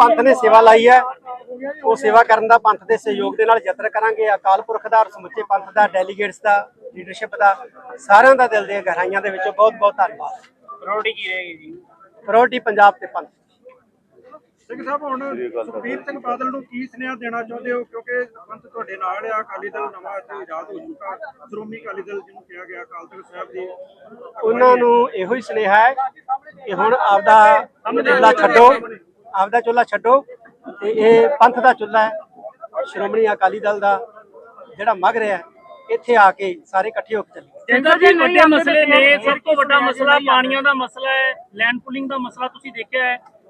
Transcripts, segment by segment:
ਪੰਥ ਨੇ ਸੇਵਾ ਲਾਈ ਹੈ। ਉਹ ਸੇਵਾ ਕਰਨ ਦਾ ਪੰਥ ਦੇ ਸਹਿਯੋਗ ਦੇ ਨਾਲ ਯਤਨ ਕਰਾਂਗੇ। ਅਕਾਲ ਪੁਰਖ ਦਾ ਸਮੁੱਚੇ ਪੰਥ ਦਾ ਡੈਲੀਗੇਟਸ ਦਾ ਲੀਡਰਸ਼ਿਪ ਦਾ ਸਾਰਿਆਂ ਦਾ ਦਿਲ ਦੀਆਂ ਗਹਿਰਾਈਆਂ ਦੇ ਵਿੱਚੋਂ ਬਹੁਤ ਬਹੁਤ ਧੰਨਵਾਦ। ਪ੍ਰਾਇੋਰਟੀ ਕੀ ਰਹੇਗੀ ਜੀ? ਪ੍ਰਾਇੋਰਟੀ ਪੰਜਾਬ ਤੇ ਪੰਥ। ਸਿੰਘ ਸਾਹਿਬ ਹੁਣ ਸੁਖਬੀਰ ਸਿੰਘ ਬਾਦਲ ਨੂੰ ਕੀ ਸੁਨੇਹਾ ਦੇਣਾ ਚਾਹੁੰਦੇ ਹੋ? ਕਿਉਂਕਿ ਪੰਥ ਤੁਹਾਡੇ ਨਾਲ ਆ ਅਕਾਲੀ ਦਲ ਨਵਾਂ ਇੱਥੇ ਆਜ਼ਾਦ ਹੋ ਚੁੱਕਾ। ਸ਼੍ਰੋਮਣੀ ਅਕਾਲੀ ਦਲ ਜਿਹਨੂੰ ਕਿਹਾ ਗਿਆ ਅਕਾਲ ਤਖਤ ਸਾਹਿਬ ਦੀ ਉਹਨਾਂ ਨੂੰ ਇਹੋ ਹੀ ਸੁਨੇਹਾ ਹੈ ਕਿ ਹੁਣ ਆਪਦਾ ਚੁੱਲਾ ਛੱਡੋ। ਆਪਦਾ ਚੁੱਲਾ ਛੱਡੋ ਤੇ ਇਹ ਪੰਥ ਦਾ ਚੁੱਲਾ ਹੈ ਸ਼੍ਰੋਮਣੀ ਅਕਾਲੀ ਦਲ ਦਾ ਜਿਹੜਾ ਮਗ ਰਿਹਾ ਹੈ, ਇੱਥੇ ਆ ਕੇ ਸਾਰੇ ਇਕੱਠੇ ਹੋ ਕੇ ਚੱਲੀਏ। ਜਿੰਦਰ ਜੀ ਵੱਡੇ ਮਸਲੇ ਨੇ ਸਭ ਤੋਂ ਵੱਡਾ ਮਸਲਾ ਪਾਣੀਆਂ ਦਾ ਮਸਲਾ ਹੈ ਲੈਂਡ ਪੁਲਿੰਗ ਦਾ ਮਸਲਾ ਤੁਸੀਂ ਦੇਖਿਆ ਹੈ।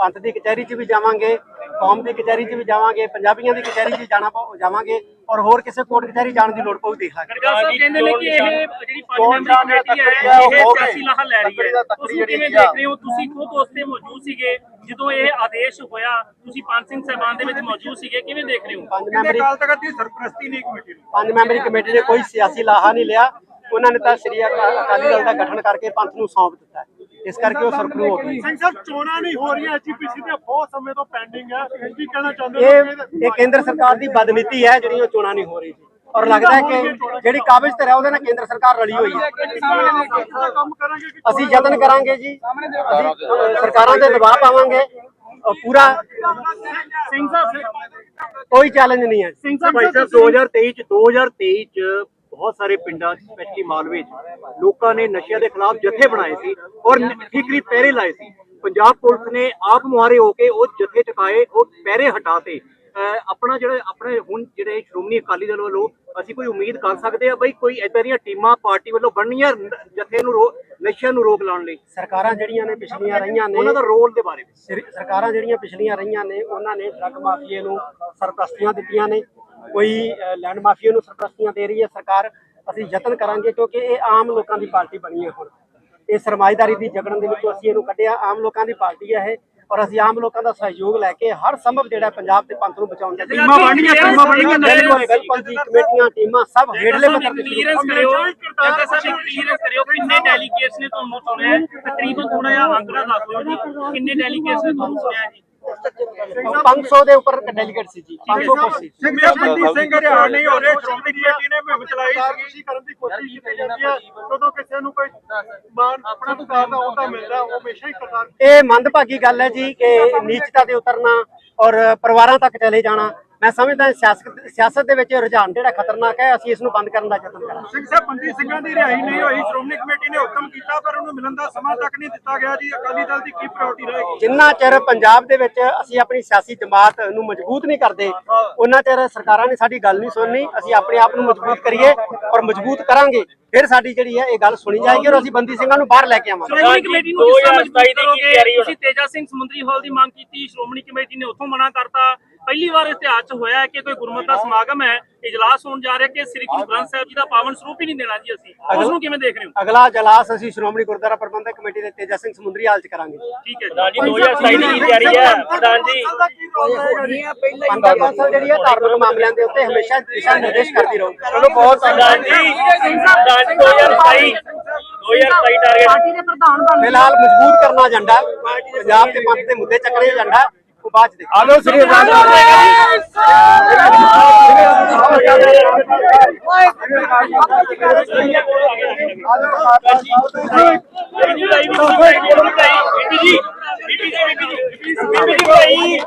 ਪੰਥ ਦੀ ਕਚਹਿਰੀ 'ਚ ਵੀ ਜਾਵਾਂਗੇ ਕੌਮ ਦੀ ਕਚਹਿਰੀ 'ਚ ਵੀ ਜਾਵਾਂਗੇ ਪੰਜਾਬੀਆਂ ਦੀ ਕਚਹਿਰੀ 'ਚ ਜਾਣਾ ਜਾਵਾਂਗੇ ਔਰ ਹੋਰ ਕਿਸੇ ਕੋਰਟ ਕਚਹਿਰੀ ਜਾਣ ਦੀ ਲੋੜ ਪਊ ਦੇਖ ਲਾਂਗੇ। ਗਰਗਾ ਸਾਹਿਬ ਕਹਿੰਦੇ ਨੇ ਕਿ ਇਹ ਜਿਹੜੀ ਪੰਜ ਮੈਂਬਰੀ ਕਮੇਟੀ ਹੈ ਇਹ ਸਿਆਸੀ ਲਾਹਾ ਲੈ ਰਹੀ ਹੈ। ਤੁਸੀਂ ਕਿਵੇਂ ਦੇਖ ਰਹੇ ਹੋ? ਤੁਸੀਂ ਖੁਦ ਉਸ ਤੇ ਮੌਜੂਦ ਸੀਗੇ ਜਦੋਂ ਇਹ ਆਦੇਸ਼ ਹੋਇਆ ਤੁਸੀਂ ਪੰਜ ਸਿੰਘ ਸਾਹਿਬਾਨ ਦੇ ਵਿੱਚ ਮੌਜੂਦ ਸੀਗੇ ਕਿਵੇਂ ਦੇਖ ਰਹੇ ਹੋ? ਪੰਜ ਕਹਿੰਦੇ ਮੈਂਬਰੀ ਅਕਾਲ ਤਖਤ ਦੀ ਸਰਪ੍ਰਸਤੀ ਨਹੀਂ ਕਮੇਟੀ ਨੂੰ। ਪੰਜ ਮੈਂਬਰੀ ਕਮੇਟੀ ਨੇ ਕੋਈ ਸਿਆਸੀ ਲਾਹਾ ਨਹੀਂ ਲਿਆ। ਉਹਨਾਂ ਨੇ ਤਾਂ ਸ੍ਰੀ ਅਕਾ- ਅਕਾਲੀ ਦਲ ਦਾ ਗਠਨ ਕਰਕੇ ਪੰਥ ਨੂੰ ਸੌਂਪ ਦਿੱਤਾ। ਇਸ ਕਰਕੇ ਉਹ ਸਰਪਰੂ ਹੋ ਗਈ ਸਿੰਘ ਸਾਹਿਬ ਚੋਣਾਂ ਨਹੀਂ ਹੋ ਰਹੀਆਂ ਐਚਪੀਸੀ ਤੇ ਬਹੁਤ ਸਮੇਂ ਤੋਂ ਪੈਂਡਿੰਗ ਹੈ ਕੀ ਕਹਿਣਾ ਚਾਹੁੰਦੇ ਇਹ ਇਹ ਕੇਂਦਰ ਸਰਕਾਰ ਦੀ ਬਦਨੀਤੀ ਹੈ ਜਿਹੜੀ ਉਹ ਚੋਣਾਂ ਨਹੀਂ ਹੋ ਰਹੀ ਜੀ ਔਰ ਲੱਗਦਾ ਹੈ ਕਿ ਜਿਹੜੀ ਕਾਬਜ਼ ਤੇ ਹੈ ਉਹਦੇ ਨਾਲ ਕੇਂਦਰ ਸਰਕਾਰ ਰਲੀ ਹੋਈ ਹੈ। ਅਸੀਂ ਯਤਨ ਕਰਾਂਗੇ ਜੀ। ਅਸੀਂ ਸਰਕਾਰਾਂ ਤੇ ਦਬਾਅ ਪਾਵਾਂਗੇ। ਪੂਰਾ ਸਿੰਘ ਸਾਹਿਬ ਕੋਈ ਚੈਲੰਜ ਨਹੀਂ ਹੈ। ਸਿੰਘ ਸਾਹਿਬ 2023 ਚ 2023 ਚ ਬਹੁਤ ਸਾਰੇ ਪਿੰਡਾਂ ਸਪੈਸ਼ਲੀ ਮਾਲਵੇ ਚ ਲੋਕਾਂ ਨੇ ਨਸ਼ਿਆਂ ਦੇ ਖਿਲਾਫ ਜਥੇ ਬਣਾਏ ਸੀ ਔਰ ਠੀਕਰੀ ਪਹਿਰੇ ਲਾਏ ਸੀ। ਪੰਜਾਬ ਪੁਲਿਸ ਨੇ ਆਪ ਮੁਹਾਰੇ ਹੋ ਕੇ ਉਹ ਜਥੇ ਚੁਕਾਏ ਉਹ ਪਹਿਰੇ ਹਟਾਤੇ ਆਪਣਾ ਜਿਹੜੇ ਆਪਣੇ ਹੁਣ ਜਿਹੜੇ ਸ਼੍ਰੋਮਣੀ ਅਕਾਲੀ ਦਲ ਵੱਲੋਂ ਅਸੀਂ ਕੋਈ ਉਮੀਦ ਕਰ ਸਕਦੇ ਆ ਬਈ ਕੋਈ ਏਦਾਂ ਦੀਆਂ ਟੀਮਾਂ ਪਾਰਟੀ ਵੱਲੋਂ ਬਣਨੀਆਂ ਜਥੇ ਨੂੰ ਨਸ਼ਿਆਂ ਨੂੰ ਰੋਕ ਲਾਉਣ ਲਈ। ਸਰਕਾਰਾਂ ਜਿਹੜੀਆਂ ਨੇ ਪਿਛਲੀਆਂ ਰਹੀਆਂ ਨੇ ਉਹਨਾਂ ਦਾ ਰੋਲ ਦੇ ਬਾਰੇ ਵਿੱਚ। ਸਰ- ਸਰਕਾਰਾਂ ਜਿਹੜੀਆਂ ਪਿਛਲੀਆਂ ਰਹੀਆਂ ਨੇ ਉਹਨਾਂ ਨੇ ਡਰੱਗ ਮਾਫੀਏ ਨੂੰ ਸਰਪ੍ਰਸਤੀਆਂ ਦਿੱਤੀਆਂ ਨੇ। ਕੋਈ ਲੈਂਡ ਮਾਫੀਏ ਨੂੰ ਸਰਪ੍ਰਸਤੀਆਂ ਦੇ ਰਹੀ ਹੈ ਸਰਕਾਰ ਅਸੀਂ ਯਤਨ ਕਰਾਂਗੇ ਕਿਉਂਕਿ ਇਹ ਆਮ ਲੋਕਾਂ ਦੀ ਪਾਰਟੀ ਬਣੀ ਹੈ ਹੁਣ। ਇਹ ਸਰਮਾਇਦਾਰੀ ਦੀ ਜਗੜਨ ਦੇ ਵਿੱਚੋਂ ਅਸੀਂ ਇਹਨੂੰ ਕੱਢਿਆ। ਆਮ ਲੋਕਾਂ ਦੀ ਪਾਰਟੀ ਹੈ ਇਹ ਔਰ ਅਸੀਂ ਆਮ ਲੋਕਾਂ ਦਾ ਸਹਿਯੋਗ ਲੈ ਕੇ ਹਰ ਸੰਭਵ ਜਿਹੜਾ ਪੰਜਾਬ ਤੇ ਪੰਥ ਨੂੰ ਬਚਾਉਣ ਦਾ ਟੀਮਾਂ ਬਣਨੀਆਂ, ਟੀਮਾਂ ਬਣਨੀਆਂ, ਬਿਲਕੁਲ ਬਿਲਕੁਲ ਜੀ ਕਮੇਟੀਆਂ ਟੀਮਾਂ ਸਭ ਹੇਠਲੇ ਪੱਧਰ ਤੇ ਕਲੀਅਰੈਂਸ ਕਰਿਓ। ਜੱਗਾ ਸਾਹਿਬ ਕਲੀਅਰੈਂਸ ਕਰਿਓ। ਕਿੰਨੇ ਡੈਲੀਗੇਟਸ ਨੇ ਤੁਹਾਨੂੰ ਚੁਣਿਆ ਹੈ? ਤਕਰੀਬਨ ਥੋੜਾ ਜਿਹਾ ਅੰਕੜਾ ਦੱਸ ਦਿਓ ਜੀ। ਕਿੰਨੇ ਡੈਲੀਗੇਟਸ ਨੇ ਤੁਹਾਨੂੰ ਚੁਣਿਆ ਹੈ ਜੀ? 500 ਦੇ ਉੱਪਰ ਡੈਲੀਗੇਟ ਸੀ ਜੀ। 500 ਪਰ ਸੀ ਸਿੰਘ ਸਿੰਘ ਹਰਿਆਣਾ ਨਹੀਂ ਹੋ ਰਹੇ ਸ਼੍ਰੋਮਣੀ ਕਮੇਟੀ ਨੇ ਮੁਹਿੰਮ ਚਲਾਈ ਸੀ ਕਰਨ ਦੀ ਕੋਸ਼ਿਸ਼ ਕੀਤੀ ਜਾਂਦੀ ਹੈ। ਜਦੋਂ ਕਿਸੇ ਨੂੰ ਕੋਈ ਮਾਨ ਆਪਣਾ ਸਰਕਾਰ ਦਾ ਅਹੁਦਾ ਮਿਲਦਾ ਉਹ ਹਮੇਸ਼ਾ ਹੀ ਕਰਤਾਰ ਇਹ ਮੰਦਭਾਗੀ ਗੱਲ ਹੈ ਜੀ ਕਿ ਨੀਚਤਾ ਤੇ ਉਤਰਨਾ ਔਰ ਪਰਿਵਾਰਾਂ ਤੱਕ ਚਲੇ ਜਾਣਾ। ਮੈਂ ਸਮਝਦਾ ਸਿਆਸਤ ਸਿਆਸਤ ਦੇ ਵਿੱਚ ਰੁਝਾਨ ਜਿਹੜਾ ਖਤਰਨਾਕ ਹੈ ਅਸੀਂ ਇਸ ਨੂੰ ਬੰਦ ਕਰਨ ਦਾ ਯਤਨ ਕਰਾਂਗੇ। ਸਿੰਘ ਸਾਹਿਬ ਬੰਦੀ ਸਿੰਘਾਂ ਦੀ ਰਿਹਾਈ ਨਹੀਂ ਹੋਈ ਸ਼੍ਰੋਮਣੀ ਕਮੇਟੀ ਨੇ ਹੁਕਮ ਕੀਤਾ ਪਰ ਉਹਨੂੰ ਮਿਲਣ ਦਾ ਸਮਾਂ ਤੱਕ ਨਹੀਂ ਦਿੱਤਾ ਗਿਆ ਜੀ। ਅਕਾਲੀ ਦਲ ਦੀ ਕੀ ਪ੍ਰਾਇੋਰਟੀ ਰਹੇਗੀ? ਜਿੰਨਾ ਚਿਰ ਪੰਜਾਬ ਦੇ ਵਿੱਚ ਅਸੀਂ ਆਪਣੀ ਸਿਆਸੀ ਜਮਾਤ ਨੂੰ ਮਜ਼ਬੂਤ ਨਹੀਂ ਕਰਦੇ ਉਹਨਾਂ ਚਿਰ ਸਰਕਾਰਾਂ ਨੇ ਸਾਡੀ ਗੱਲ ਨਹੀਂ ਸੁਣਨੀ ਅਸੀਂ ਆਪਣੇ ਆਪ ਨੂੰ ਮਜ਼ਬੂਤ ਕਰੀਏ ਔਰ ਮਜ਼ਬੂਤ ਕਰਾਂਗੇ। ਫਿਰ ਸਾਡੀ ਜਿਹੜੀ ਹੈ ਇਹ ਗੱਲ ਸੁਣੀ ਜਾਏਗੀ ਔਰ ਅਸੀਂ ਬੰਦੀ ਸਿੰਘਾਂ ਨੂੰ ਬਾਹਰ ਲੈ ਕੇ ਆਵਾਂਗੇ। ਸ਼੍ਰੋਮਣੀ ਕਮੇਟੀ ਨੂੰ ਕਿਸ ਤਰ੍ਹਾਂ ਮਜ਼ਬੂਤ ਕਰੋਗੇ ਤੁਸੀਂ ਤੇਜਾ ਸਿੰਘ ਸਮੁੰਦਰੀ ਹਾਲ ਦੀ ਮੰਗ ਕੀਤੀ ਸ਼੍ਰੋਮਣੀ ਕਮੇਟੀ ਨੇ ਉੱਥੋਂ ਮਨਾ ਕਰਤਾ। ਪਹਿਲੀ ਵਾਰ ਇਤਿਹਾਸ 'ਚ ਹੋਇਆ ਹੈ ਕਿ ਕੋਈ ਗੁਰਮਤਿ ਦਾ ਸਮਾਗਮ ਹੈ। ਇਜਲਾਸ ਹੋਣ ਜਾ ਰਿਹਾ ਕਿ ਸ੍ਰੀ ਗੁਰੂ ਗ੍ਰੰਥ ਸਾਹਿਬ ਜੀ ਦਾ ਪਾਵਨ ਸਰੂਪ ਹੀ ਨਹੀਂ ਦੇਣਾ ਜੀ ਅਸੀਂ ਉਸ ਨੂੰ ਕਿਵੇਂ ਦੇਖ ਰਹੇ ਹੋ ਅਗਲਾ ਜਲਾਸ ਅਸੀਂ ਸ਼੍ਰੋਮਣੀ ਗੁਰਦੁਆਰਾ ਪ੍ਰਬੰਧਕ ਕਮੇਟੀ ਦੇ ਤੇਜਾ ਸਿੰਘ ਸਮੁੰਦਰੀ ਹਾਲ ਚ ਕਰਾਂਗੇ ਠੀਕ ਹੈ ਜੀ 2027 ਦੀ ਤਿਆਰੀ ਹੈ ਪ੍ਰਧਾਨ ਜੀ ਪੰਥ ਕੌਂਸਲ ਜਿਹੜੀ ਹੈ ਧਾਰਮਿਕ ਮਾਮਲਿਆਂ ਦੇ ਉੱਤੇ ਹਮੇਸ਼ਾ ਦਿਸ਼ਾ ਨਿਰਦੇਸ਼ ਕਰਦੀ ਰਹੂ ਚਲੋ ਬਹੁਤ ਪ੍ਰਧਾਨ ਜੀ ਪ੍ਰਧਾਨ ਜੀ 2027 2027 ਟਾਰਗੇਟ ਫਿਲਹਾਲ ਮਜ਼ਬੂਤ ਕਰਨਾ ਏਜੰਡਾ। ਪੰਜਾਬ ਦੇ ਪੰਥ ਦੇ ਮੁੱਦੇ ਚੱਕਣੇ ਏਜੰਡਾ आपको बाद दें आलो श्री राम जी ਬੀਬੀ ਜੀ ਬੀਬੀ ਜੀ ਬੀਬੀ ਜੀ